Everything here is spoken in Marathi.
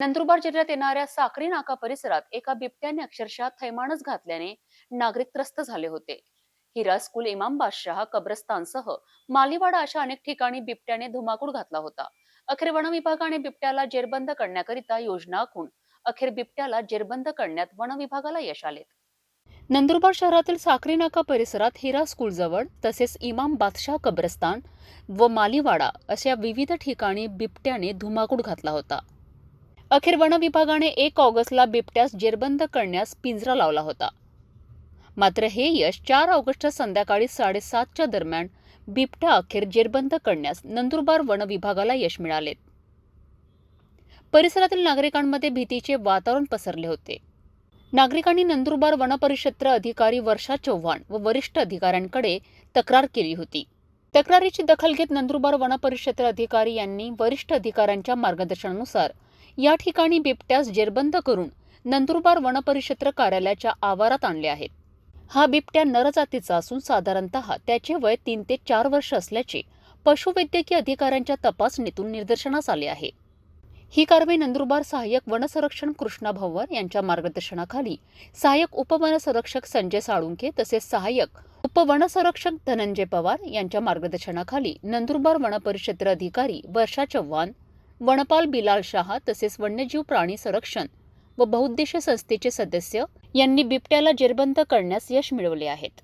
नंदुरबार जिल्ह्यात येणाऱ्या साखरी नाका परिसरात एका बिबट्याने अक्षरशः थैमानच घातल्याने नागरिक त्रस्त झाले होते. हिरा स्कूल इमाम बादशाह कब्रस्तानसह मालीवाडा अशा अनेक ठिकाणी बिबट्याने धुमाकूळ घातला होता. अखेर वन विभागाने बिबट्याला जेरबंद करण्याकरिता योजना आखून अखेर बिबट्याला जेरबंद करण्यात वन विभागाला यश आले. नंदुरबार शहरातील साखरी नाका परिसरात हिरा स्कूल जवळ तसेच इमाम बादशाह कब्रस्तान व मालीवाडा अशा विविध ठिकाणी बिबट्याने धुमाकूळ घातला होता. अखेर वन विभागाने एक ऑगस्टला बिबट्यास जेरबंद करण्यास पिंजरा लावला होता. मात्र हे यश चार ऑगस्ट संध्याकाळी साडेसातच्या दरम्यान बिबट्या अखेर जेरबंद करण्यास नंदुरबार वन विभागाला यश मिळाले. परिसरातील नागरिकांमध्ये भीतीचे वातावरण पसरले होते. नागरिकांनी नंदुरबार वनपरिक्षेत्र अधिकारी वर्षा चव्हाण व वरिष्ठ अधिकाऱ्यांकडे तक्रार केली होती. तक्रारीची दखल घेत नंदुरबार वनपरिक्षेत्र अधिकारी यांनी वरिष्ठ अधिकाऱ्यांच्या मार्गदर्शनानुसार या ठिकाणी बिबट्यास जेरबंद करून नंदुरबार वनपरिक्षेत्र कार्यालयाच्या आवारात आणले आहेत. हा बिबट्या नरजातीचा असून साधारणतः त्याचे वय तीन ते चार वर्ष असल्याचे पशुवैद्यकीय अधिकाऱ्यांच्या तपासणीतून निदर्शनास आले आहे. ही कारवाई नंदुरबार सहाय्यक वनसंरक्षण कृष्णा भव्वर यांच्या मार्गदर्शनाखाली सहाय्यक उपवनसंरक्षक संजय साळुंके तसेच सहाय्यक उपवनसंरक्षक धनंजय पवार यांच्या मार्गदर्शनाखाली नंदुरबार वनपरिक्षेत्र अधिकारी वर्षा चव्हाण वनपाल बिलाल शहा तसेच वन्यजीव प्राणी संरक्षण व बहुउद्देशीय संस्थेचे सदस्य यांनी बिबट्याला जेरबंद करण्यास यश मिळवले आहेत.